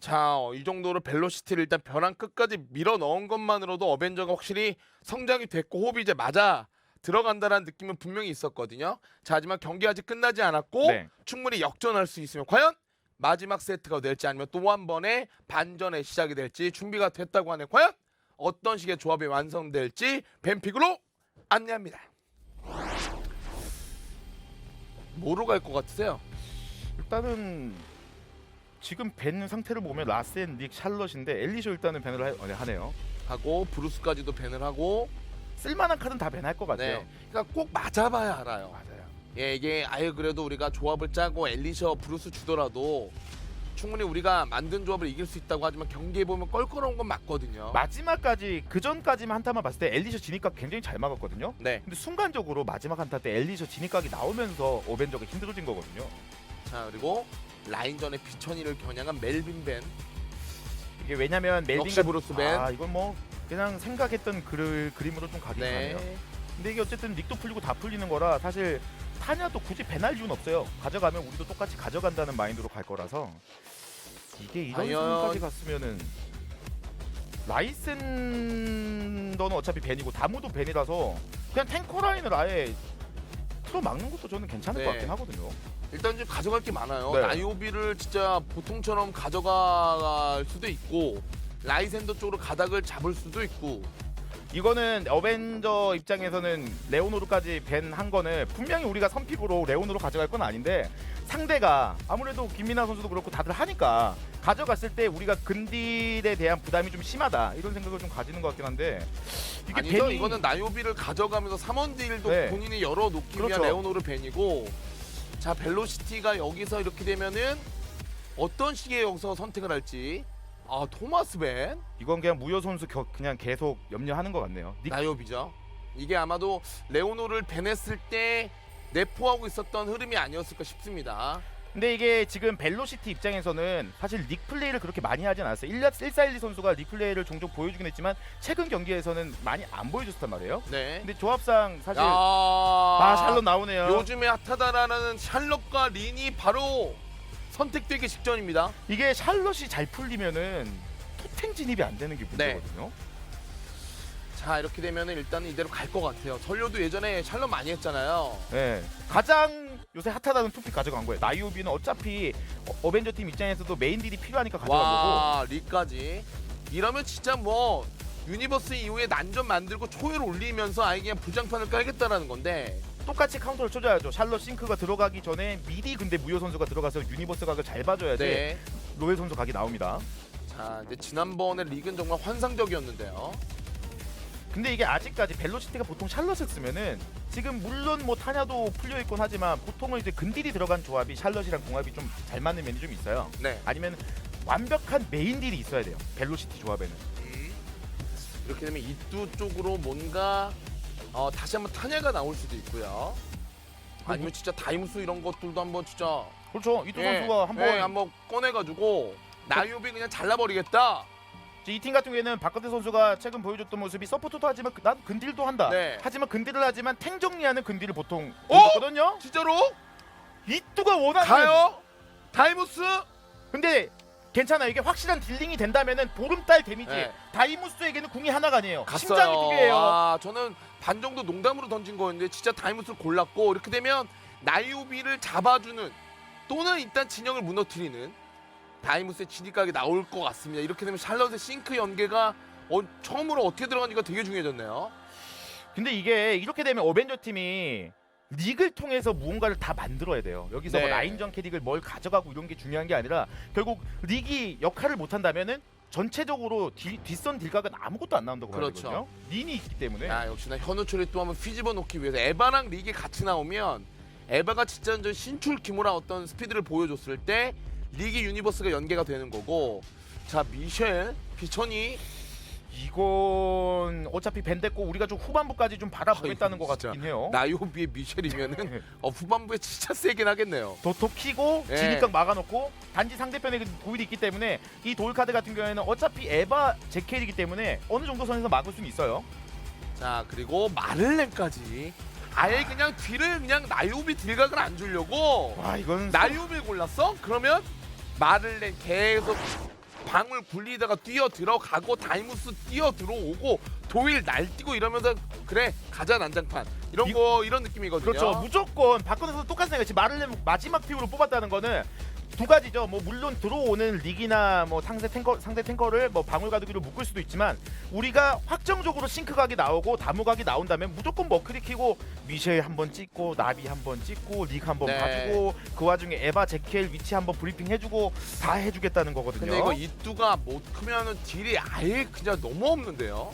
자, 어, 이 정도로 벨로시티를 일단 벼랑 끝까지 밀어 넣은 것만으로도 어벤져가 확실히 성장이 됐고 호흡이 이제 맞아 들어간다라는 느낌은 분명히 있었거든요. 자, 하지만 경기 아직 끝나지 않았고 네. 충분히 역전할 수 있으면 과연 마지막 세트가 될지 아니면 또 한 번의 반전의 시작이 될지 준비가 됐다고 하네. 과연 어떤 식의 조합이 완성될지 뱀픽으로 안내합니다. 뭐로 갈 것 같으세요? 일단은 지금 벤 상태를 보면 라센, 닉, 샬럿인데 엘리쇼 일단은 벤을 하, 어, 네, 하네요. 하고 브루스까지도 밴을 하고 쓸만한 카드는 다 벤할 것 같아요. 네. 그러니까 꼭 맞아봐야 알아요. 맞아요. 예, 이게 아예 그래도 우리가 조합을 짜고 엘리셔 브루스 주더라도 충분히 우리가 만든 조합을 이길 수 있다고 하지만 경기에 보면 껄끄러운 건 맞거든요. 마지막까지 그 전까지만 한타만 봤을 때 엘리셔 진입각 굉장히 잘 막았거든요. 네. 근데 순간적으로 마지막 한타 때 엘리셔 진입각이 나오면서 어벤져가 힘들어진 거거든요. 자 그리고 라인전의 비천이를 겨냥한 멜빈 벤 이게 왜냐면 역시 멜빈과 브루스 벤. 아 이건 뭐 그냥 생각했던 그 그림으로 좀 가긴 네. 하네요. 근데 이게 어쨌든 닉도 풀리고 다 풀리는 거라 사실 타냐도 굳이 배날 이유는 없어요. 가져가면 우리도 똑같이 가져간다는 마인드로 갈 거라서 이게 이런 과연- 수준까지 갔으면은 라이센더는 어차피 벤이고 다무도 벤이라서 그냥 탱커 라인을 아예 틀어 막는 것도 저는 괜찮을 네. 것 같긴 하거든요. 일단 이제 가져갈 게 많아요. 네. 나이오비를 진짜 보통처럼 가져갈 수도 있고 라이센더 쪽으로 가닥을 잡을 수도 있고 이거는 어벤져 입장에서는 레오노르까지 벤한 거는 분명히 우리가 선픽으로 레오노르 가져갈 건 아닌데 상대가 아무래도 김민아 선수도 그렇고 다들 하니까 가져갔을 때 우리가 근딜에 대한 부담이 좀 심하다 이런 생각을 좀 가지는 것 같긴 한데 이게 아니죠. 벤이 이거는 나이오비를 가져가면서 3원 딜도 네. 본인이 열어놓기 위한 그렇죠. 레오노르 벤이고 자 벨로시티가 여기서 이렇게 되면은 어떤 식의 여기서 선택을 할지 아 토마스 벤 이건 그냥 무효 선수 겨- 그냥 계속 염려하는 것 같네요. 닉- 나이오비죠. 이게 아마도 레오노를 벤했을 때 내포하고 있었던 흐름이 아니었을까 싶습니다. 근데 이게 지금 벨로시티 입장에서는 사실 릭 플레이를 그렇게 많이 하진 않았어요. 1412 선수가 릭 플레이를 종종 보여주긴 했지만 최근 경기에서는 많이 안 보여줬단 말이에요. 네. 근데 조합상 사실 야, 아 샬롯 나오네요. 요즘에 핫하다라는 샬럿과 린이 바로 선택되기 직전입니다. 이게 샬롯이 잘 풀리면은 토템 진입이 안 되는 게 네. 문제거든요. 자 이렇게 되면 일단 이대로 갈 것 같아요. 설료도 예전에 샬럿 많이 했잖아요. 네. 가장 요새 핫하다는 투픽 가져간 거예요. 나이오비는 어차피 어, 벤져팀 입장에서도 메인 딜이 필요하니까 가져간 거고. 와 리까지 이러면 진짜 뭐 유니버스 이후에 난전 만들고 초열 올리면서 아예 그냥 부장판을 깔겠다라는 건데 똑같이 카운터를 쳐줘야죠. 샬롯 싱크가 들어가기 전에 미리 근데 무효 선수가 들어가서 유니버스 각을 잘 봐줘야지 네. 로엘 선수 각이 나옵니다. 자 이제 지난번에 리그는 정말 환상적이었는데요. 근데 이게 아직까지 벨로시티가 보통 샬럿을 쓰면은 지금 물론 뭐 타냐도 풀려 있곤 하지만 보통은 이제 근딜이 들어간 조합이 샬럿이랑 궁합이 좀 잘 맞는 면이 좀 있어요. 네. 아니면 완벽한 메인 딜이 있어야 돼요. 벨로시티 조합에는. 이렇게 되면 이뚜 쪽으로 뭔가 어, 다시 한번 탄야가 나올 수도 있고요. 아니면 진짜 다이무스 이런 것들도 한번 진짜 그렇죠. 이두 예, 선수가 한번 예, 한번 꺼내가지고 나이오비 그냥 잘라버리겠다. 이 팀 같은 경우에는 박건태 선수가 최근 보여줬던 모습이 서포터도 하지만 그- 난 근딜도 한다. 네. 하지만 근딜을 하지만 탱 정리하는 근딜을 보통 어? 보거든요. 진짜로 이뚜가 원하는 가요? 다이무스? 근데 괜찮아 이게 확실한 딜링이 된다면은 보름달 데미지 네. 다이무스에게는 궁이 하나가 아니에요 갔어요. 심장이 두 개예요 아, 저는 반 정도 농담으로 던진 거였는데 진짜 다이무스를 골랐고 이렇게 되면 나이오비를 잡아주는 또는 일단 진영을 무너뜨리는 다이무스의 진입각이 나올 것 같습니다. 이렇게 되면 샬럿의 싱크 연계가 어, 처음으로 어떻게 들어가는지가 되게 중요해졌네요. 근데 이게 이렇게 되면 어벤져 팀이 릭을 통해서 무언가를 다 만들어야 돼요 여기서 뭐 네. 라인전 캐릭을 뭘 가져가고 이런 게 중요한 게 아니라 결국 릭이 역할을 못 한다면은 전체적으로 뒤, 뒷선 딜각은 아무것도 안 나온다고 그렇죠. 봐야 되거든요 린이 있기 때문에 야 역시나 현우철이 또 한번 휘집어 놓기 위해서 에바랑 리게 같이 나오면 에바가 진짜 저 신출 기모라 어떤 스피드를 보여줬을 때 리기 유니버스가 연계가 되는 거고 자 미셸 비천이 이건 어차피 밴됐고 우리가 좀 후반부까지 좀 바라보겠다는 아, 것 진짜. 같긴 해요 나이오비의 미셸이면은 어, 후반부에 진짜 세긴 하겠네요. 도토 키고 예. 진입각 막아놓고 단지 상대편에 그 도일이 있기 때문에 이 도일 카드 같은 경우에는 어차피 에바 제켈이기 때문에 어느 정도 선에서 막을 수는 있어요. 자 그리고 마를렌까지 아예 그냥 뒤를 그냥 나이오비 딜각을 안 주려고 와 이건 나이오비를 골랐어? 그러면 마를렌 계속 방울 굴리다가 뛰어 들어가고 다이무스 뛰어 들어오고 도일 날뛰고 이러면서 그래 가자 난장판 이런 이- 거 이런 느낌이거든요. 그렇죠. 무조건 박건에서 똑같은 생각. 지금 말을 내면 마지막 픽으로 뽑았다는 거는 두 가지죠. 뭐 물론 들어오는 릭이나 뭐 상대 탱커 상대 탱커를 뭐 방울 가두기로 묶을 수도 있지만 우리가 확정적으로 싱크각이 나오고 다무각이 나온다면 무조건 머크리 키고 미셸 한번 찍고 나비 한번 찍고 릭 한번 네. 봐주고 그 와중에 에바 제켈 위치 한번 브리핑 해주고 다 해주겠다는 거거든요. 근데 이거 이뚜가 못 크면은 딜이 아예 그냥 너무 없는데요.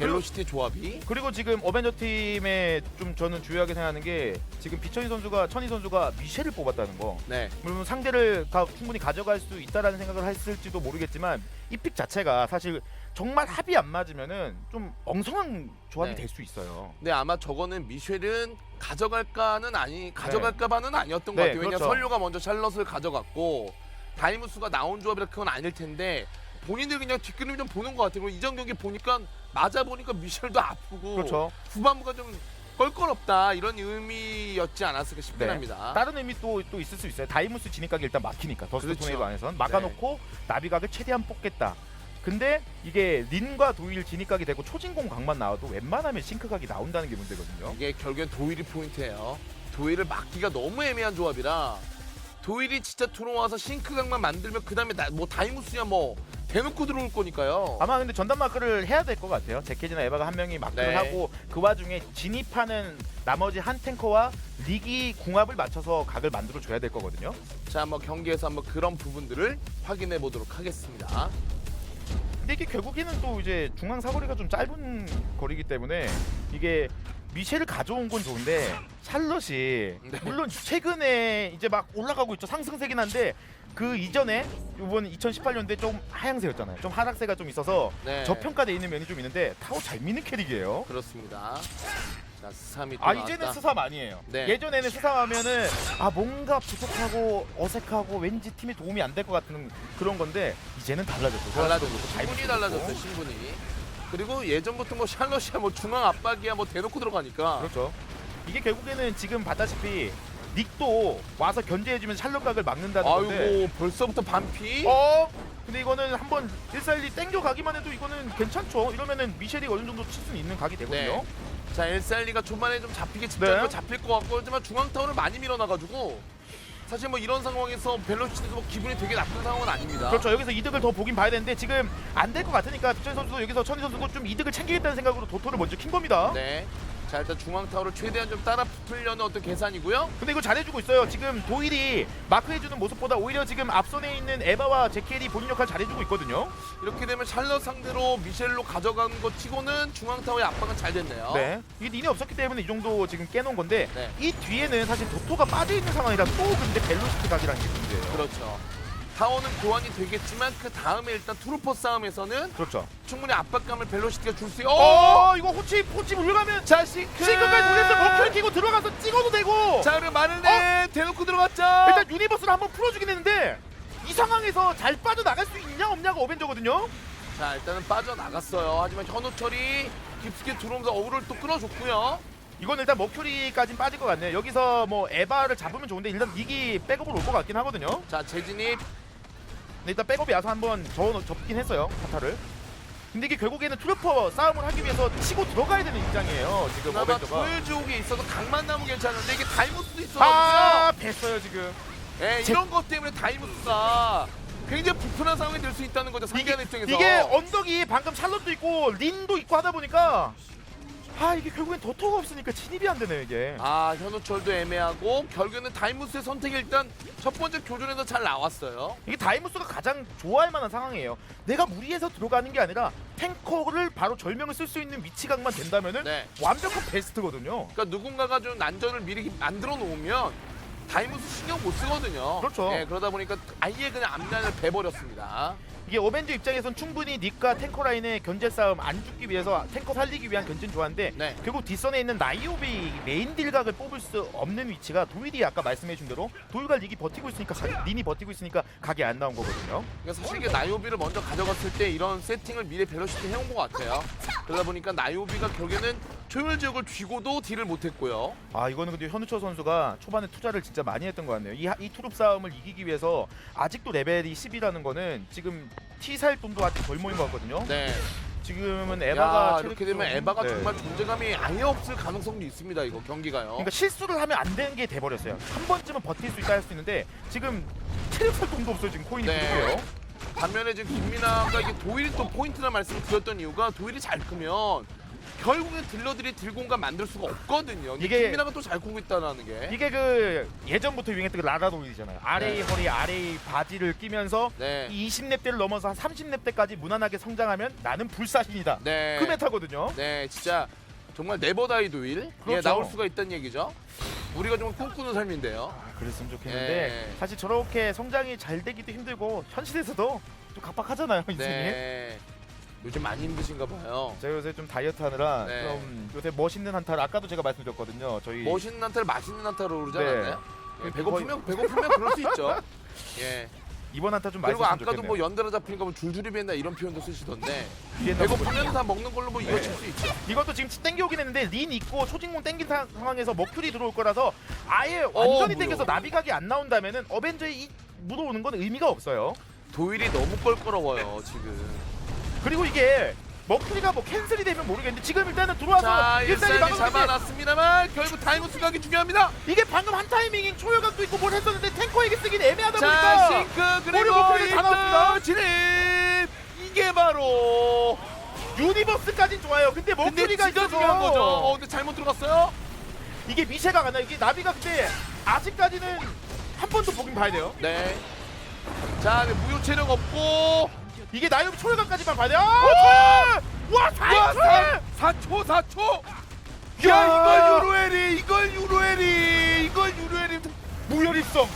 벨로시티 조합이. 그리고 지금 어벤져 팀에 좀 저는 주요하게 생각하는 게 지금 비천희 선수가 천희 선수가 미셸을 뽑았다는 거. 네. 물론 상대를 가, 충분히 가져갈 수 있다라는 생각을 했을지도 모르겠지만 이 픽 자체가 사실 정말 합이 안 맞으면은 좀 엉성한 조합이 네. 될 수 있어요. 근데 아마 저거는 미셸은 가져갈까는 아니 가져갈까 봐는 아니었던 것 네, 같아요. 왜냐 그렇죠. 선료가 먼저 샬럿을 가져갔고 다이무스가 나온 조합이라 그건 아닐 텐데 본인들 그냥 뒷그림 좀 보는 것 같아요. 그리고 이전 경기 보니까 맞아 보니까 미셸도 아프고 그렇죠. 후반부가 좀 껄껄없다 이런 의미였지 않았을까 싶긴 네. 합니다. 다른 의미 또, 또 있을 수 있어요. 다이무스 진입각이 일단 막히니까 더스트 그렇죠. 토네이도 안에선 막아놓고 나비각을 최대한 뽑겠다. 근데 이게 린과 도일 진입각이 되고 초진공 각만 나와도 웬만하면 싱크각이 나온다는 게 문제거든요. 이게 결국엔 도일이 포인트예요. 도일을 막기가 너무 애매한 조합이라 도일이 진짜 들어와서 싱크각만 만들면 그 다음에 뭐 다이무스야 뭐 대놓고 들어올 거니까요. 아마 근데 전담 마크를 해야 될 것 같아요. 제케지나 에바가 한 명이 마크를 네. 하고 그 와중에 진입하는 나머지 한 탱커와 릭이 궁합을 맞춰서 각을 만들어 줘야 될 거거든요. 자, 한번 경기에서 한번 그런 부분들을 확인해 보도록 하겠습니다. 근데 이게 결국에는 또 이제 중앙 사거리가 좀 짧은 거리기 때문에 이게 미셸을 가져온 건 좋은데 샬럿이 네. 물론 최근에 이제 막 올라가고 있죠 상승세긴 한데 그 이전에 이번 2018년대 좀 하향세였잖아요 좀 하락세가 좀 있어서 네. 저평가돼 있는 면이 좀 있는데 타워 잘 미는 캐릭이에요 그렇습니다. 자, 스삼이 또아 나왔다. 이제는 스삼 아니에요 네. 예전에는 스삼하면은 아 뭔가 부족하고 어색하고 왠지 팀에 도움이 안 될 것 같은 그런 건데 이제는 달라졌어요 달라졌어. 잘 신분이 달라졌어요, 신분이. 그리고 예전부터 뭐 샬럿이야 뭐 중앙 압박이야 뭐 대놓고 들어가니까 그렇죠. 이게 결국에는 지금 봤다시피 닉도 와서 견제해주면 샬럿각을 막는다는 건데. 아이고 벌써부터 반피. 어? 근데 이거는 한번 141이 땡겨 가기만 해도 이거는 괜찮죠. 이러면은 미셸이 어느 정도 칠 수는 있는 각이 되거든요. 네. 자, 엘살리가 초반에 좀 잡히게 집중하면 네. 잡힐 것 같고 하지만 중앙 타워를 많이 밀어놔가지고 사실 뭐 이런 상황에서 벨로시티도 뭐 기분이 되게 나쁜 상황은 아닙니다. 그렇죠. 여기서 이득을 더 보긴 봐야 되는데 지금 안 될 것 같으니까 비천 선수도 여기서 천희 선수도 좀 이득을 챙기겠다는 생각으로 도토를 먼저 킨 겁니다. 네. 자 일단 중앙 타워를 최대한 좀 따라 붙으려는 어떤 계산이고요. 근데 이거 잘해주고 있어요. 지금 도일이 마크해주는 모습보다 오히려 지금 앞선에 있는 에바와 제켈이 본인 역할 잘해주고 있거든요. 이렇게 되면 샬럿 상대로 미셸로 가져간 것 치고는 중앙 타워의 압박은 잘 됐네요. 네. 이게 닌이 없었기 때문에 이 정도 지금 깨놓은 건데 네. 이 뒤에는 사실 도토가 빠져 있는 상황이라 또 근데 벨로시티 각이라는 게 문제예요. 그렇죠. 타워는 교환이 되겠지만 그 다음에 일단 트루퍼 싸움에서는 그렇죠. 충분히 압박감을 벨로시티가 줄 수 있. 어! 어, 이거 호치 호치 물려가면 자 시크. 시그까지 돌려서 머큐를 키고 들어가서 찍어도 되고. 자 그럼 말을 내 대놓고 들어갔죠. 일단 유니버스를 한번 풀어주긴 했는데 이 상황에서 잘 빠져 나갈 수 있냐 없냐가 어벤져거든요. 자 일단은 빠져나갔어요. 하지만 현우철이 깊숙이 들어오면서 어우를 또 끌어줬고요. 이건 일단 머큐리까진 빠질 것 같네요. 여기서 뭐 에바를 잡으면 좋은데 일단 이기 백업으로 올것 같긴 하거든요. 자 재진입 근데 일단 백업이 와서 한번 저 접긴 했어요 카타를. 근데 이게 결국에는 트루퍼 싸움을 하기 위해서 치고 들어가야 되는 입장이에요. 지금 그나마 어벤져가. 조일 지옥에 있어서 각만 나면 괜찮은데 이게 다이무스도 있어서 아, 뱄어요 지금. 예, 제- 이런 것 때문에 다이무스가 굉장히 불편한 상황이 될 수 있다는 거죠 상대하는 입장에서 이게 언덕이 방금 샬롯도 있고 린도 있고 하다 보니까 아 이게 결국엔 도토가 없으니까 진입이 안 되네요 이게. 아 현우철도 애매하고 결국에는 다이무스의 선택이 일단 첫 번째 교전에서 잘 나왔어요 이게 다이무스가 가장 좋아할 만한 상황이에요. 내가 무리해서 들어가는 게 아니라 탱커를 바로 절명을 쓸 수 있는 위치각만 된다면은 네 완벽한 베스트거든요. 그러니까 누군가가 좀 난전을 미리 만들어 놓으면 다이무스 신경 못 쓰거든요 그렇죠. 예, 그러다 보니까 아예 그냥 앞라인을 베버렸습니다 이게 어벤져 입장에선 충분히 닉과 탱커 라인의 견제 싸움 안 죽기 위해서 탱커 살리기 위한 견제는 좋아한데 네 결국 뒷선에 있는 나이오비 메인 딜각을 뽑을 수 없는 위치가 도일이 아까 말씀해준 대로 도일과 닉이 버티고 있으니까 각- 닌이 버티고 있으니까 각이 안 나온 거거든요. 그러니까 사실 이게 나이오비를 먼저 가져갔을 때 이런 세팅을 미리 벨로시티 해온 것 같아요 그러다 보니까 나이오비가 결국에는 초열 지역을 쥐고도 딜을 못했고요 아 이거는 근데 현우철 선수가 초반에 투자를 진짜 많이 했던 것 같네요. 이, 하- 이 투룹 싸움을 이기기 위해서 아직도 레벨이 10이라는 거는 지금 T살 돈도 아직 덜 모인 것 같거든요. 네. 지금은 야, 에바가 이렇게 체력 되면 좀- 에바가 네. 정말 존재감이 아예 없을 가능성도 있습니다. 이거 경기가요. 그러니까 실수를 하면 안 되는 게 돼버렸어요. 한 번쯤은 버틸 수 있다 할 수 있는데 지금 체력살 돈도 없어요. 지금 코인이 네. 부족해요. 반면에 지금 김민아가 이게 도일이 또 포인트나 말씀을 드렸던 이유가 도일이 잘 크면 결국엔 딜러들이 딜 공간 만들 수가 없거든요. 근데 이게- 김민아가 또잘 크고 있다는 게. 이게 그 예전부터 유행했던 그 라라도이잖아요. 아레이 네. 허리, 아레이 바지를 끼면서 네. 이 20렙대를 넘어서 한 30렙대까지 무난하게 성장하면 나는 불사신이다. 네. 그 메타거든요. 네, 진짜 정말 네버다이 도일 예, 그렇죠. 나올 수가 있다는 얘기죠. 우리가 좀 꿈꾸는 삶인데요. 아, 그랬으면 좋겠는데 네. 사실 저렇게 성장이 잘 되기도 힘들고 현실에서도 좀 각박하잖아요 인생이. 네. 요즘 많이 힘드신가 봐요. 제가 요새 좀 다이어트 하느라 네. 좀 요새 멋있는 한타를 아까도 제가 말씀드렸거든요. 저희 멋있는 한타를 맛있는 한타로 그러지 네. 않았나요? 예, 배고프면 배고프면 그럴 수 있죠. 예. 이번 한타 좀 그리고 맛있었으면 아까도 좋겠네요. 뭐 연달아 잡히는 거면 줄줄이 벤다 이런 표현도 쓰시던데 뒤에 배고프면 다 먹는 걸로 뭐 네. 이어질 수 있죠. 이것도 지금 땡겨오긴 했는데 린 있고 초진공 땡긴 사- 상황에서 머큐리 들어올 거라서 아예 어, 완전히 무효. 땡겨서 나비각이 안 나온다면은 어벤져에 이 묻어오는 건 의미가 없어요. 도일이 너무 껄끄러워요 지금. 그리고 이게 머큐리가 뭐 캔슬이 되면 모르겠는데 지금 일단은 들어와서 자 일단이 일산이 막았는데 잡아놨습니다만 결국 타이무 수각이 중요합니다. 이게 방금 한 타이밍인 초열각도 있고 뭘 했었는데 탱커에게 쓰긴 애매하다 자 보니까 싱크 그리고 머리 목표를 다 나왔습니다. 일등 진입 이게 바로 유니버스까진 좋아요. 근데 근데 머큐리가 진짜 있어서 중요한 거죠. 어 근데 잘못 들어갔어요. 이게 미세가 가나 이게 나비가 근데 아직까지는 한번더 보긴 봐야 돼요. 네. 자 근데 무효 체력 없고 이게 나이브 초열각까지만 봐야 돼요. 아, 와 와, 사이클! 4초 4초. 야! 야 이걸 유로엘이 이걸 유로엘이 이걸 유로엘이 무혈입성.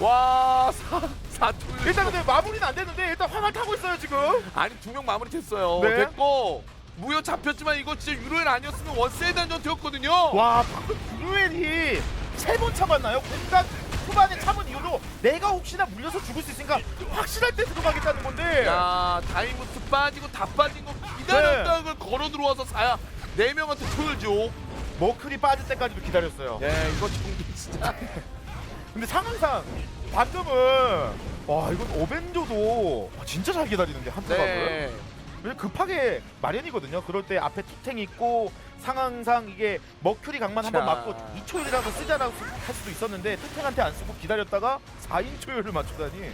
와 4, 4초 일단 근데 마무리는 안 됐는데 일단 화만 타고 있어요 지금. 아니 두 명 마무리 됐어요. 네. 됐고 무효 잡혔지만 이거 진짜 유로엘 아니었으면 원세단 전투였거든요. 와 방금 브루엘이 세 번 참았나요? 공간 후반에 참은 이유로 내가 혹시나 물려서 죽을 수 있으니까 확실할 때 들어가겠다는 건데. 야 다이무스 빠지고 다 빠진 거 기다렸다는 걸 걸어 들어와서 사야 네 명한테 초를 줘. 머클이 빠질 때까지도 기다렸어요. 예 이거 정말 진짜. 근데 상황상 방금은 와 이건 어벤져도 와, 진짜 잘 기다리는데 한타각을. 네. 왜 급하게 마련이거든요. 그럴 때 앞에 투탱 있고 상황상 이게 머큐리 강만 한 번 자. 맞고 2초율이라도 쓰자라고 할 수도 있었는데 투탱한테 안 쓰고 기다렸다가 4인 초율을 맞추다니.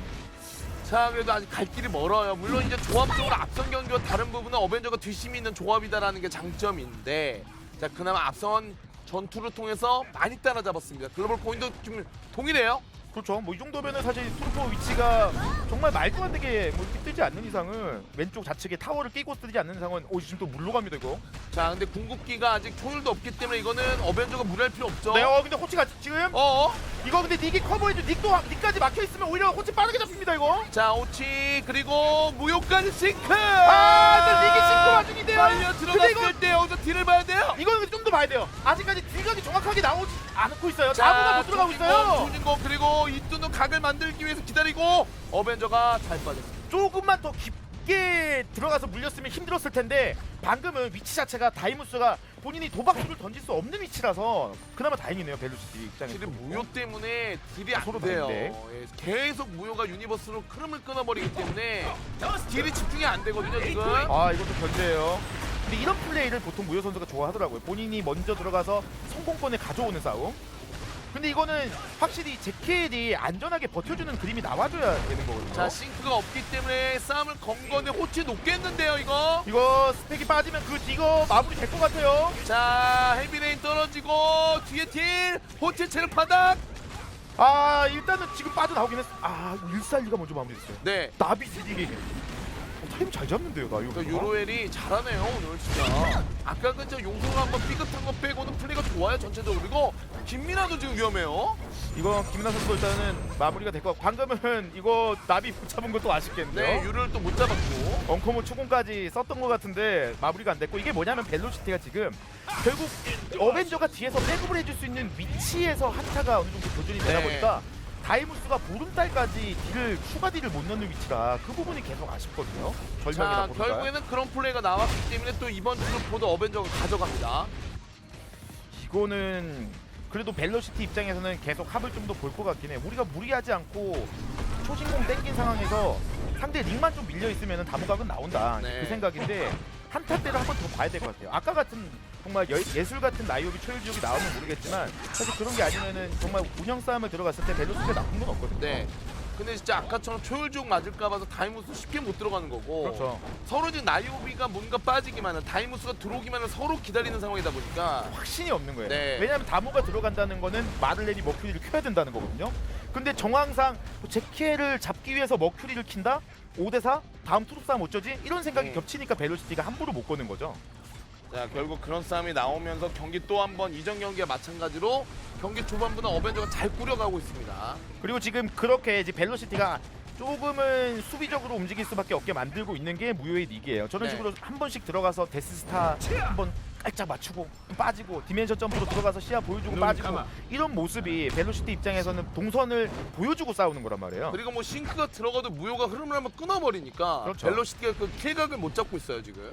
자 그래도 아직 갈 길이 멀어요. 물론 이제 조합적으로 앞선 경기와 다른 부분은 어벤져가 뒷심이 있는 조합이다라는 게 장점인데 자 그나마 앞선 전투를 통해서 많이 따라잡았습니다. 글로벌 코인도 좀 동일해요. 그렇죠. 뭐 이 정도면은 사실 트루퍼 위치가 정말 말도 안 되게 뭐 이렇게 뜨지 않는 이상은 왼쪽 좌측에 타워를 끼고 뜨지 않는 이상은 오 지금 또 물로 갑니다 이거. 자 근데 궁극기가 아직 초율도 없기 때문에 이거는 어벤져가 무리할 필요 없죠. 네, 어 근데 호치가 지금 어? 이거 근데 닉이 커버해줘 닉도 닉까지 막혀 있으면 오히려 호치 빠르게 잡힙니다 이거. 자 오치 그리고 무효까지 싱크. 아, 근데 닉이 싱크 와중인데요. 빨려 들어갔을 때 여기서 딜을 봐야 돼요. 이거는 좀 더 봐야 돼요. 아직까지 딜각이 정확하게 나오지 않고 있어요. 자부가 못 들어가고 있어요. 조진거 그리고 이뚜는 각을 만들기 위해서 기다리고 어벤져가 잘 빠졌습니다. 조금만 더 깊게 들어가서 물렸으면 힘들었을 텐데 방금은 위치 자체가 다이무스가 본인이 도박수를 던질 수 없는 위치라서 그나마 다행이네요 벨루시티 입장에서. 사실은 무효 때문에 딜이 안 서로 돼요. 다른데. 예, 계속 무효가 유니버스로 흐름을 끊어버리기 때문에 딜이 집중이 안 되거든요 지금. 아 이것도 견제예요. 근데 이런 플레이를 보통 무효 선수가 좋아하더라고요. 본인이 먼저 들어가서 성공권을 가져오는 싸움. 근데 이거는 확실히 제켈이 안전하게 버텨주는 그림이 나와줘야 되는 거거든요. 자 싱크가 없기 때문에 싸움을 건 건데 호치 높겠는데요 이거. 이거 스펙이 빠지면 그 디거 마무리 될 것 같아요. 자 헤비레인 떨어지고 뒤에 딜 호치 체력 바닥. 아 일단은 지금 빠져나오긴 했어. 아 일살리가 먼저 마무리됐어요. 네. 나비 스디기. 어, 타임 잘 잡는데요 나 이거. 그 유로엘이 잘하네요 오늘 진짜. 아까 그저 용성 한번 삐끗한 거 빼고는 플레이가 좋아요 전체적으로 그리고 김민아도 지금 위험해요. 이거 김민아 선수 일단은 마무리가 될 것 같고 방금은 이거 나비 못 잡은 것도 아쉽겠네요. 네 유로엘 또못 잡았고. 엉커모 추공까지 썼던 것 같은데 마무리가 안 됐고 이게 뭐냐면 벨로시티가 지금 결국 어벤져가 뒤에서 백업을 해줄 수 있는 위치에서 한타가 어느 정도 교전이 되다 네. 보니까 다이무스가 보름달까지 딜을 추가 딜을 못 넣는 위치라 그 부분이 계속 아쉽거든요. 자 보니까. 결국에는 그런 플레이가 나왔기 때문에 또 이번 트루포도 어벤져가 가져갑니다. 이거는 그래도 벨로시티 입장에서는 계속 합을 좀 더 볼 것 같긴 해. 우리가 무리하지 않고 초진공 땡긴 상황에서 상대 링만 좀 밀려 있으면 다무각은 나온다 네. 그 생각인데 한타 때를 한 번 더 봐야 될 것 같아요. 아까 같은 정말 여- 예술 같은 나이오비 초일지옥이 나오면 모르겠지만 사실 그런 게 아니면은 정말 운영 싸움을 들어갔을 때 밸런스가 나쁜 건 없거든요. 네. 근데 진짜 아까처럼 초열지옥 맞을까 봐 서 다이무스 쉽게 못 들어가는 거고 그렇죠. 서로 지금 나이오비가 뭔가 빠지기만 은 다이무스가 들어오기만 은 서로 기다리는 상황이다 보니까 확신이 없는 거예요. 네. 왜냐하면 다무가 들어간다는 거는 마들렌이 머큐리를 켜야 된다는 거거든요. 근데 정황상 뭐 제키를 잡기 위해서 머큐리를 킨다? 5대4? 다음 투룹 싸움 어쩌지? 이런 생각이 음. 겹치니까 벨로시티가 함부로 못 거는 거죠. 자 결국 그런 싸움이 나오면서 경기 또 한 번 이전 경기와 마찬가지로 경기 초반부는 어벤져가 잘 꾸려가고 있습니다. 그리고 지금 그렇게 이제 벨로시티가 조금은 수비적으로 움직일 수밖에 없게 만들고 있는 게 무효의 리그예요. 저런 네. 식으로 한 번씩 들어가서 데스스타 한 번 깔짝 맞추고 빠지고 디멘션 점프로 들어가서 시야 보여주고 빠지고 이런 모습이 벨로시티 입장에서는 동선을 보여주고 싸우는 거란 말이에요. 그리고 뭐 싱크가 들어가도 무효가 흐름을 한번 끊어버리니까 그렇죠. 벨로시티가 그 킬각을 못 잡고 있어요 지금.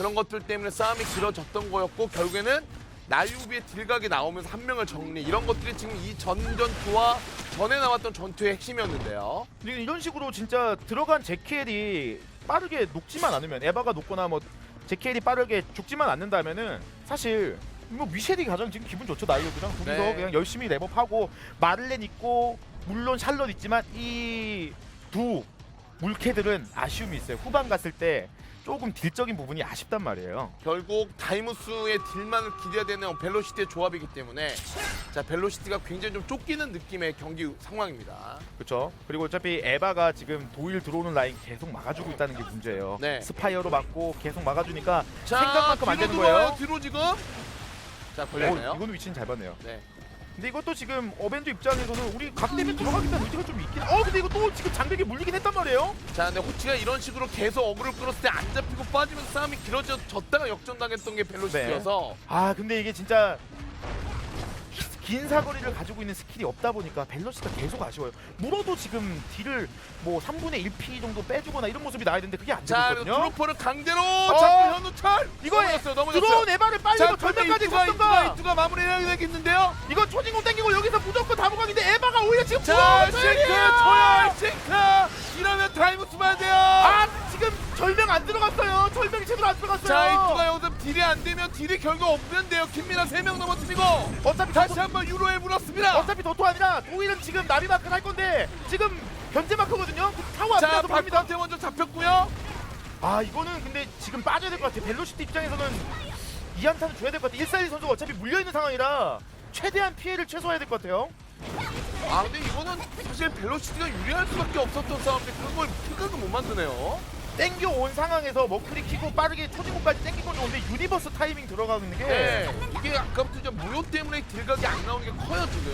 그런 것들 때문에 싸움이 길어졌던 거였고 결국에는 나유비의 딜각이 나오면서 한 명을 정리 이런 것들이 지금 이 전 전투와 전에 나왔던 전투의 핵심이었는데요. 근데 이런 식으로 진짜 들어간 제키엘이 빠르게 녹지만 않으면 에바가 녹거나 뭐 제키엘이 빠르게 죽지만 않는다면은 사실 뭐 미셸이 가장 지금 기분 좋죠 나이오비랑 거기서 네. 그냥 열심히 랩업하고 마를렌 있고 물론 샬럿 있지만 이 두 물캐들은 아쉬움이 있어요 후반 갔을 때 조금 딜적인 부분이 아쉽단 말이에요 결국 다이무스의 딜만을 기대해야 되는 벨로시티의 조합이기 때문에 자 벨로시티가 굉장히 좀 쫓기는 느낌의 경기 상황입니다. 그렇죠 그리고 어차피 에바가 지금 도일 들어오는 라인 계속 막아주고 있다는 게 문제예요 네. 스파이어로 막고 계속 막아주니까 자 생각만큼 안 뒤로 되는 들어와요, 거예요. 뒤로 지금 자 어, 걸렸네요. 이거는 위치는 잘 봤네요. 네. 근데 이것도 지금 어벤져 입장에서는 우리 각 대비 들어가겠다는 의지가 좀 있긴. 어 근데 이거 또 지금 장벽에 물리긴 했단 말이에요. 자, 근데 호치가 이런 식으로 계속 어그를 끌었을 때 안 잡히고 빠지면서 싸움이 길어졌다가 역전당했던 게 벨로시티여서 아 근데 이게 진짜 긴 사거리를 가지고 있는 스킬이 없다 보니까 밸런스가 계속 아쉬워요. 물어도 지금 딜을 뭐 3분의 1피 정도 빼주거나 이런 모습이 나야 되는데 그게 안 자, 되거든요. 드로퍼를 강제로 잡고 현우철 이거 넘어졌어요. 넘어졌어요. 들어온 에바를 빨리 자, 뭐 절벽까지 이투가 이투가 마무리해야 되겠는데요. 이거 초진공 땡기고 여기서 무조건 다무각인데 에바가 오히려 지금 자, 싱크! 초열 싱크 이러면 타이무스 봐야 돼요. 아 절명 안 들어갔어요. 절명이 제대로 안 들어갔어요. 자, 이투가 여기서 딜이 안 되면 딜이 결국 없는데요. 김민아 3명 넘어뜨리고 어차피 다시 다시 한번 유로에 물었습니다. 어차피 도토 아니라 도일은 지금 나비 마크를 할 건데 지금 견제 마크거든요. 그 타워 자, 앞에서 봅니다. 박건태 먼저 잡혔고요. 아 이거는 근데 지금 빠져야 될 것 같아요. 벨로시티 입장에서는 이 한타는 줘야 될 것 같아요. 142 선수가 어차피 물려있는 상황이라 최대한 피해를 최소화해야 될 것 같아요. 아 근데 이거는 사실 벨로시티가 유리할 수밖에 없었던 싸움인데 그걸 생각을 못 만드네요. 땡겨 온 상황에서 머크리 키고 빠르게 초진국까지 땡긴 건 좋은데 유니버스 타이밍 들어가고 있는 게 네. 이게 아까부터 이제 무효 때문에 딜각이 안 나오는 게 커요 지금.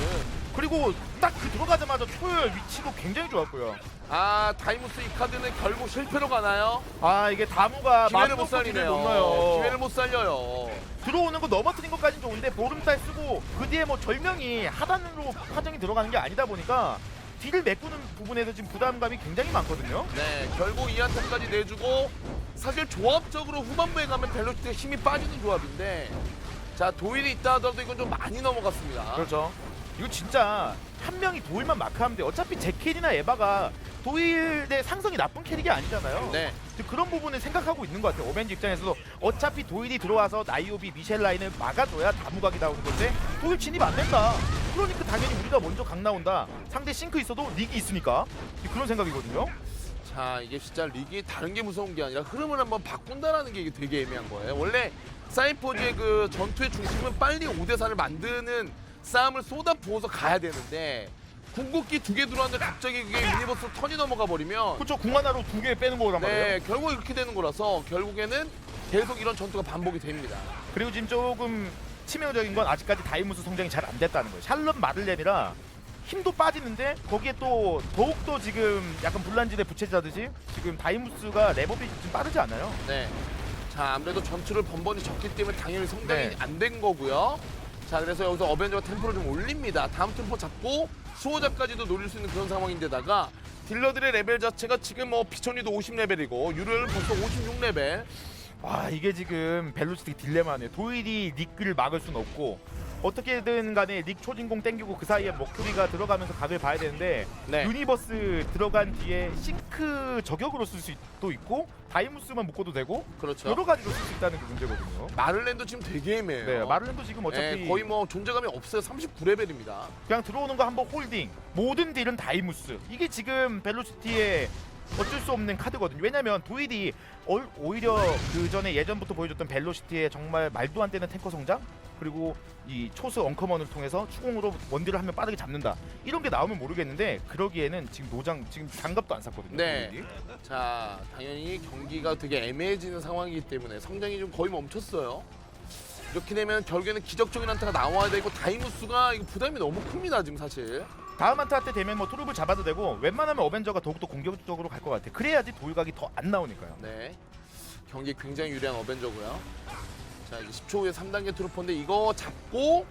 그리고 딱 그 들어가자마자 초열 위치도 굉장히 좋았고요. 아 다이무스 이 카드는 결국 실패로 가나요? 아 이게 다무가 기회를 못 살리네요. 못 넣어요. 기회를 못 살려요. 들어오는 거 넘어뜨린 것까진 좋은데 보름달 쓰고 그 뒤에 뭐 절명이 하단으로 파정이 들어가는 게 아니다 보니까 딜을 메꾸는 부분에서 지금 부담감이 굉장히 많거든요. 네, 결국 이 한타까지 내주고 사실 조합적으로 후반부에 가면 벨로시티가 힘이 빠지는 조합인데 자 도일이 있다 하더라도 이건 좀 많이 넘어갔습니다. 그렇죠. 이거 진짜 한 명이 도일만 마크하면 돼. 어차피 제킬이나 에바가 도일 대 상성이 나쁜 캐릭이 아니잖아요. 네, 근데 그런 부분을 생각하고 있는 것 같아요. 오벤지 입장에서도 어차피 도일이 들어와서 나이오비, 미셸 라인을 막아줘야 다무각이 나오는 건데 도일 진입 안 된다. 그러니까 당연히 우리가 먼저 강 나온다. 상대 싱크 있어도 릭이 있으니까 그런 생각이거든요. 자 이게 진짜 리기 다른 게 무서운 게 아니라 흐름을 한번 바꾼다라는 게 이게 되게 애매한 거예요. 원래 사이퍼즈의 그 전투의 중심은 빨리 5대 4를 만드는 싸움을 쏟아 부어서 가야 되는데 궁극기 두 개 들어왔는데 갑자기 그게 유니버스 턴이 넘어가 버리면 그렇죠. 궁 하나로 두 개 빼는 거란 말이에요. 네 결국 이렇게 되는 거라서 결국에는 계속 이런 전투가 반복이 됩니다. 그리고 지금 조금 치명적인 건 아직까지 다이무스 성장이 잘 안 됐다는 거예요. 샬럿 마들렌이라 힘도 빠지는데 거기에 또 더욱더 지금 약간 불난지대 부채자듯이 지금 다이무스가 레버이 좀 빠르지 않아요? 네. 자 아무래도 전투를 번번이 졌기 때문에 당연히 성장이 네. 안 된 거고요. 자 그래서 여기서 어벤져가 템포를 좀 올립니다. 다음 템포 잡고 수호자까지도 노릴 수 있는 그런 상황인데다가 딜러들의 레벨 자체가 지금 뭐 피천이도 50레벨이고 유료는 벌써 56레벨. 와 이게 지금 벨로시티 딜레마네요. 도일이 닉을 막을 수는 없고 어떻게든 간에 닉 초진공 땡기고 그 사이에 목소리가 들어가면서 각을 봐야 되는데 네. 유니버스 들어간 뒤에 싱크 저격으로 쓸 수도 있고 다이무스만 묶어도 되고 그렇죠. 여러 가지로 쓸 수 있다는 게 문제거든요. 마를렌도 지금 되게 애매해요. 네, 마를렌도 지금 어차피 예, 거의 뭐 존재감이 없어요. 39레벨입니다. 그냥 들어오는 거 한번 홀딩 모든 딜은 다이무스 이게 지금 벨로시티의 어쩔 수 없는 카드거든요 왜냐면 도일이 얼- 오히려 그 전에 예전부터 보여줬던 벨로시티의 정말 말도 안 되는 탱커 성장 그리고 이 초스 엉커먼을 통해서 추궁으로 원딜을 하면 빠르게 잡는다 이런 게 나오면 모르겠는데 그러기에는 지금 노장 지금 장갑도 안 샀거든요 네. 도일이. 자, 당연히 경기가 되게 애매해지는 상황이기 때문에 성장이 좀 거의 멈췄어요. 이렇게 되면 결국에는 기적적인 한타가 나와야 되고 다이무스가 이거 부담이 너무 큽니다 지금 사실. 다음 한타 때 되면 뭐 트룹을 잡아도 되고 웬만하면 어벤져가 더욱더 공격적으로 갈 것 같아 그래야지 도일각이 더 안 나오니까요 네. 경기 굉장히 유리한 어벤져고요. 자, 이제 10초 후에 3단계 트루퍼인데 이거 잡고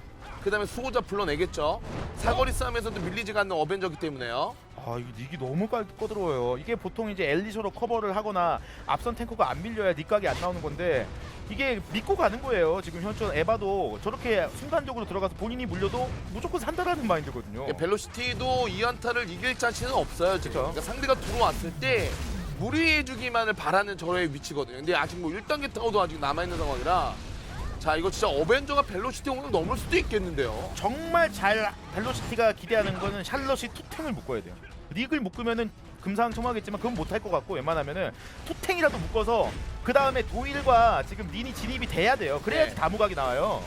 그 다음에 수호자 불러내겠죠. 사거리 싸움에서도 밀리지가 않는 어벤져기 때문에요. 아 이거 닉이 너무 깔 꺼들어요. 이게 보통 이제 엘리셔로 커버를 하거나 앞선 탱커가 안 밀려야 닉각이 안 나오는 건데 이게 믿고 가는 거예요. 지금 현존 에바도 저렇게 순간적으로 들어가서 본인이 물려도 무조건 산다라는 마인드거든요. 예, 벨로시티도 이 한타를 이길 자신은 없어요 지금. 그러니까 상대가 들어왔을 때 무리해주기만을 바라는 저의 위치거든요. 근데 아직 뭐 1단계 타워도 아직 남아있는 상황이라 자 이거 진짜 어벤져가 벨로시티 오늘 넘을 수도 있겠는데요. 정말 잘 벨로시티가 기대하는 거는 샬럿이 투탱을 묶어야 돼요. 닉을 묶으면은 금상첨화겠지만 그건 못할 것 같고 웬만하면은 투탱이라도 묶어서 그 다음에 도일과 지금 린이 진입이 돼야 돼요. 그래야지 네. 다무각이 나와요.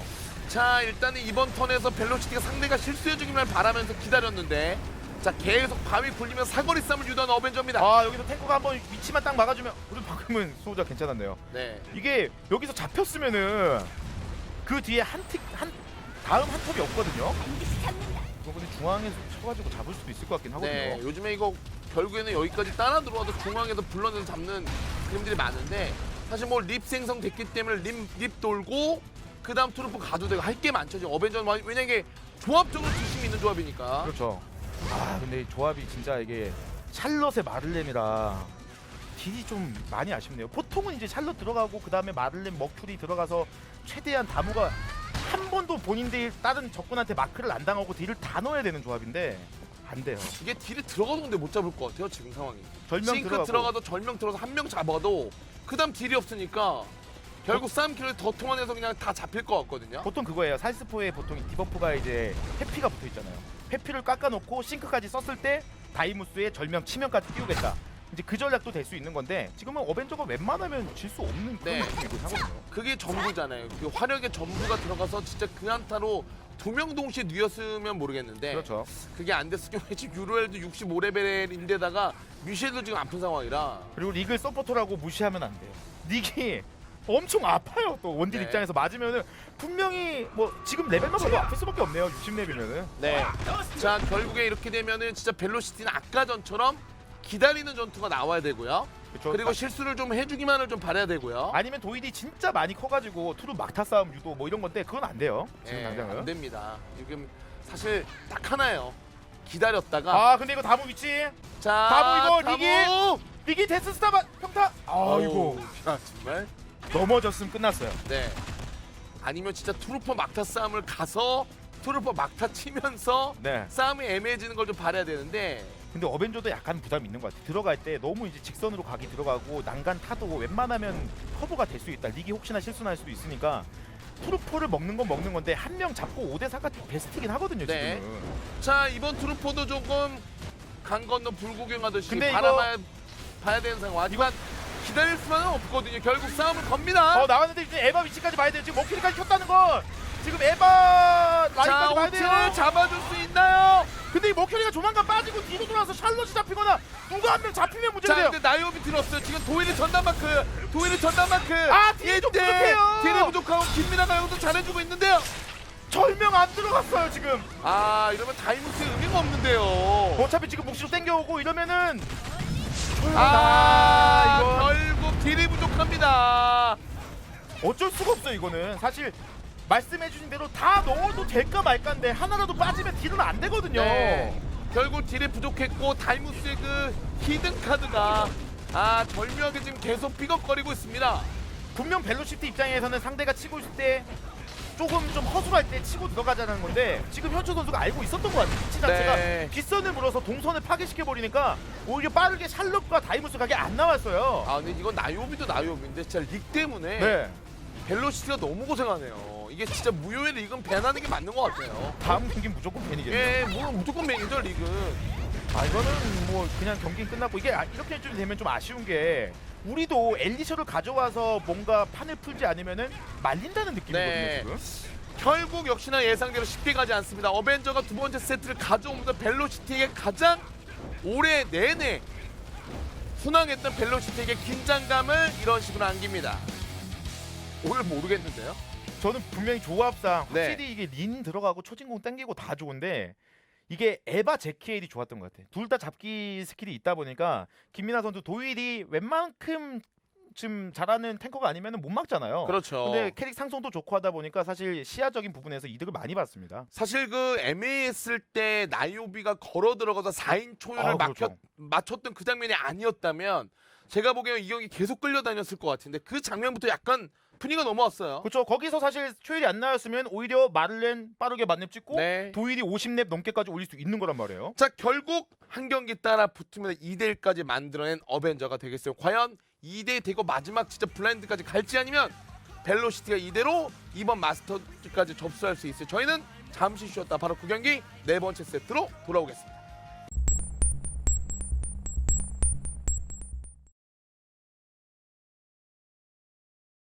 자 일단은 이번 턴에서 벨로시티가 상대가 실수해주기만 바라면서 기다렸는데 자 계속 밤이 굴리면 사거리 싸움을 유도하는 어벤져입니다. 아 여기서 탱커가 한번 위치만 딱 막아주면 우리 방금은 소자 괜찮았네요. 네. 이게 여기서 잡혔으면은 그 뒤에 한 틱 한 다음 한 톱이 없거든요. 그분이 중앙에서 쳐가지고 잡을 수도 있을 것 같긴 하거든요. 네, 요즘에 이거 결국에는 여기까지 따라 들어와도 중앙에서 불러내서 잡는 그림들이 많은데 사실 뭐 립 생성됐기 때문에 립, 립 돌고 그 다음 트루프 가도 되고 할 게 많죠 지금 어벤져는 많이- 왜냐 이게 조합적으로 중심이 있는 조합이니까 그렇죠. 아 근데 이 조합이 진짜 이게 샬럿의 마를렌이라 딜이 좀 많이 아쉽네요. 보통은 이제 샬럿 들어가고 그 다음에 마를렌 머큐리 들어가서 최대한 다무가 한 번도 본인들 다른 적군한테 마크를 안 당하고 딜을 다 넣어야 되는 조합인데 안 돼요. 이게 딜이 들어가도 근데 못 잡을 것 같아요 지금 상황이 절명 싱크 들어가고 들어가도 절명 들어가서 한 명 잡아도 그 다음 딜이 없으니까 결국 싸움 킬을 더 통한해서 그냥 다 잡힐 것 같거든요 보통 그거예요. 살스포에 보통 디버프가 이제 회피가 붙어 있잖아요. 회피를 깎아놓고 싱크까지 썼을 때 다이무스의 절명 치명까지 띄우겠다. 이제 그 전략도 될 수 있는 건데 지금은 어벤져가 웬만하면 질 수 없는 그런 네. 느낌이긴 하거든요. 그게 전부잖아요 그 화력의 전부가 들어가서 진짜 그 한타로 두 명 동시에 누였으면 모르겠는데 그렇죠. 그게 안 됐을 경우에 지금 유로엘도 65레벨인데다가 미셸도 지금 아픈 상황이라 그리고 리글 서포터라고 무시하면 안 돼요. 닉이 엄청 아파요. 또 원딜 네. 입장에서 맞으면은 분명히 뭐 지금 레벨만 봐도 아플 수밖에 없네요. 60레벨이면은. 네. 자 결국에 이렇게 되면은 진짜 벨로시티는 아까 전처럼 기다리는 전투가 나와야 되고요. 그렇죠. 그리고 실수를 좀 해주기만을 좀 바라야 되고요. 아니면 도일이 진짜 많이 커가지고 투루 막타 싸움 유도 뭐 이런 건데 그건 안 돼요. 지금 예, 당장은. 안 됩니다. 지금 사실 딱 하나예요. 기다렸다가 아 근데 이거 다무 위치 자 다무 이거 다무! 리기! 데스 스타바 평타. 아이고 야 정말. 넘어졌으면 끝났어요. 네. 아니면 진짜 트루퍼 막타 싸움을 가서 트루퍼 막타 치면서 네. 싸움이 애매해지는 걸 좀 바라야 되는데 근데 어벤져도 약간 부담이 있는 것 같아. 들어갈 때 너무 이제 직선으로 가기 들어가고 난간 타도 웬만하면 커버가 될 수 있다. 리기 혹시나 실수 날 수도 있으니까 트루퍼를 먹는 건 먹는 건데 한 명 잡고 5대 4가 베스트긴 하거든요 네. 지금은. 자 이번 트루퍼도 조금 강 건너 불구경하듯이 근데 바라봐야 봐야 되는 상황. 하지만 기다릴 수만은 없거든요. 결국 싸움을 겁니다. 어 나왔는데 이제 에바 위치까지 봐야 돼요. 지금 머큐리까지 켰다는 건 지금 에바 자 라인까지 봐야 오트를 돼요. 잡아줄 수 있나요? 근데 이 머큐리가 조만간 빠지고 뒤로 돌아서 샬롯이 잡히거나 누가 한 명 잡히면 돼요. 근데 나이오비 들었어요. 지금 도일이 전담 마크, 도일이 전담 마크. 아, 딜이 좀 이때 부족해요. 딜이 부족하고 김민아가 여기도 잘해주고 있는데요. 절명 안 들어갔어요 지금. 아 이러면 다이무스 의미가 없는데요. 어차피 지금 묵시로 땡겨오고 이러면은 아 이거 결국 딜이 부족합니다. 어쩔 수가 없어 이거는 사실 말씀해주신 대로 다 넣어도 될까 말까인데 하나라도 빠지면 딜은 안 되거든요. 네. 결국 딜이 부족했고 다이무스의 그 히든 카드가 아 절묘하게 지금 계속 삐걱거리고 있습니다. 분명 벨로시티 입장에서는 상대가 치고 있을 때 조금 좀 허술할 때 치고 들어가자는 건데 지금 현초 선수가 알고 있었던 것 같아요. 위치 자체가 네. 빗선을 물어서 동선을 파괴시켜 버리니까 오히려 빠르게 샬럿과 다이무스 각이 안 나왔어요. 아 근데 이건 나이오비도 나이오비인데 진짜 릭 때문에 네. 벨로시티가 너무 고생하네요. 이게 진짜 무효의 릭은 배나는 게 맞는 것 같아요. 다음 경기 무조건 팬이겠네요. 예, 뭐 무조건 매니저 릭은. 아 이거는 뭐 그냥 경기 끝났고 이게 아- 이렇게 좀 되면 좀 아쉬운 게 우리도 엘리셔를 가져와서 뭔가 판을 풀지 않으면은 말린다는 느낌이거든요 네. 지금. 결국 역시나 예상대로 쉽게 가지 않습니다. 어벤져가 두 번째 세트를 가져오면서 벨로시티에게 가장 올해 내내 순항했던 벨로시티에게 긴장감을 이런 식으로 안깁니다. 오늘 모르겠는데요. 저는 분명히 조합상 네. 확실히 이게 린 들어가고 초진공 땡기고 다 좋은데 이게 에바 제키엘이 좋았던 것 같아. 둘 다 잡기 스킬이 있다 보니까 김민아 선수 도일이 웬만큼 좀 잘하는 탱커가 아니면 못 막잖아요. 그렇죠. 근데 캐릭 상성도 좋고 하다 보니까 사실 시야적인 부분에서 이득을 많이 봤습니다. 사실 그 애매했을 때 나이오비가 걸어 들어가서 4인 초연을 아, 그렇죠. 맞췄던 그 장면이 아니었다면 제가 보기에는 이 경기 계속 끌려다녔을 것 같은데 그 장면부터 약간 분위기가 넘어왔어요. 그렇죠. 거기서 사실 초일이 안 나왔으면 오히려 마를렌 빠르게 만렙 찍고 네. 도일이 50렙 넘게까지 올릴 수 있는 거란 말이에요. 자 결국 한 경기 따라 붙으면서 2대1까지 만들어낸 어벤져가 되겠어요. 과연 2대 되고 마지막 진짜 블라인드까지 갈지 아니면 벨로시티가 이대로 이번 마스터즈까지 접수할 수 있어요. 저희는 잠시 쉬었다 바로 그 경기 네 번째 세트로 돌아오겠습니다.